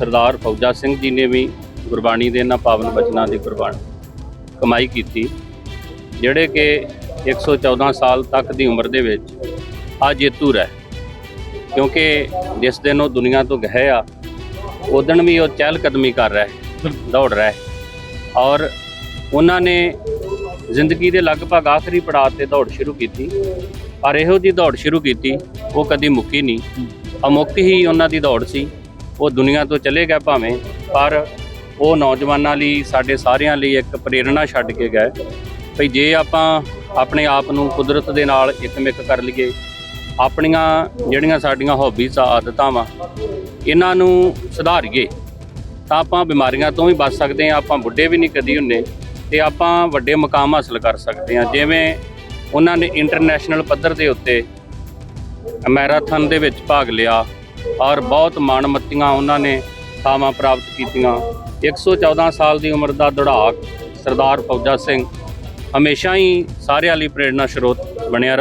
ਸਰਦਾਰ ਫੌਜਾ ਸਿੰਘ ਜੀ ਨੇ ਵੀ ਗੁਰਬਾਣੀ ਦੇ ਇਹਨਾਂ ਪਾਵਨ ਬਚਨਾਂ ਦੀ ਕੁਰਬਾਨ ਕਮਾਈ ਕੀਤੀ, ਜਿਹੜੇ ਕਿ 114 ਸਾਲ ਤੱਕ ਦੀ ਉਮਰ ਦੇ ਵਿੱਚ ਆ ਜੇਤੂ ਰਹਿ ਕਿਉਂਕਿ ਜਿਸ ਦਿਨ ਉਹ ਦੁਨੀਆ ਤੋਂ ਗਏ ਆ ਉਦਣ ਵੀ ਉਹ ਚਹਿਲ ਕਦਮੀ ਕਰ ਰਿਹਾ, ਦੌੜ ਰਿਹਾ। ਔਰ ਉਹਨਾਂ ਨੇ ਜ਼ਿੰਦਗੀ ਦੇ ਲਗਭਗ ਆਖਰੀ ਪੜਾਅ ਤੇ ਦੌੜ ਸ਼ੁਰੂ ਕੀਤੀ। ਪਰ ਇਹੋ ਜੀ ਦੌੜ ਸ਼ੁਰੂ ਕੀਤੀ, ਉਹ ਕਦੀ ਮੁੱਕੀ ਨਹੀਂ। ਅਮੁੱਕ ਹੀ ਉਹਨਾਂ ਦੀ ਦੌੜ ਸੀ। ਉਹ ਦੁਨੀਆ ਤੋਂ ਚਲੇ ਗਏ ਭਾਵੇਂ, ਪਰ ਉਹ ਨੌਜਵਾਨਾਂ ਲਈ, ਸਾਡੇ ਸਾਰਿਆਂ ਲਈ ਇੱਕ ਪ੍ਰੇਰਣਾ ਛੱਡ ਕੇ ਗਏ। ਭਈ ਜੇ ਆਪਾਂ ਆਪਣੇ ਆਪ ਨੂੰ ਕੁਦਰਤ ਦੇ ਨਾਲ ਇਕਮਿਕ ਕਰ ਲਈਏ, ਆਪਣੀਆਂ ਜਿਹੜੀਆਂ ਸਾਡੀਆਂ ਹੌਬੀਜ਼ ਆ, ਆਦਤਾਂ ਵਾ, ਇਹਨਾਂ ਨੂੰ ਸੁਧਾਰੀਏ, ਤਾਂ ਆਪਾਂ ਬਿਮਾਰੀਆਂ ਤੋਂ ਵੀ ਬਚ ਸਕਦੇ ਹਾਂ, ਆਪਾਂ ਬੁੱਢੇ ਵੀ ਨਹੀਂ ਕਦੀ ਹੁੰਨੇ ਤੇ ਆਪਾਂ ਵੱਡੇ ਮੁਕਾਮ ਹਾਸਲ ਕਰ ਸਕਦੇ ਹਾਂ। ਜਿਵੇਂ ਉਹਨਾਂ ਨੇ ਇੰਟਰਨੈਸ਼ਨਲ ਪੱਧਰ ਦੇ ਉੱਤੇ ਮੈਰਾਥਨ ਦੇ ਵਿੱਚ ਭਾਗ ਲਿਆ ਔਰ ਬਹੁਤ ਮਾਣਮੱਤੀਆਂ ਉਹਨਾਂ ਨੇ ਥਾਵਾਂ ਪ੍ਰਾਪਤ ਕੀਤੀਆਂ। 114 ਸਾਲ ਦੀ ਉਮਰ ਦਾ ਦੌੜਾਕ ਸਰਦਾਰ ਫੌਜਾ ਸਿੰਘ ਹਮੇਸ਼ਾ ਹੀ ਸਾਰਿਆਂ ਲਈ ਪ੍ਰੇਰਣਾ ਸਰੋਤ ਬਣਿਆ ਰਹੂ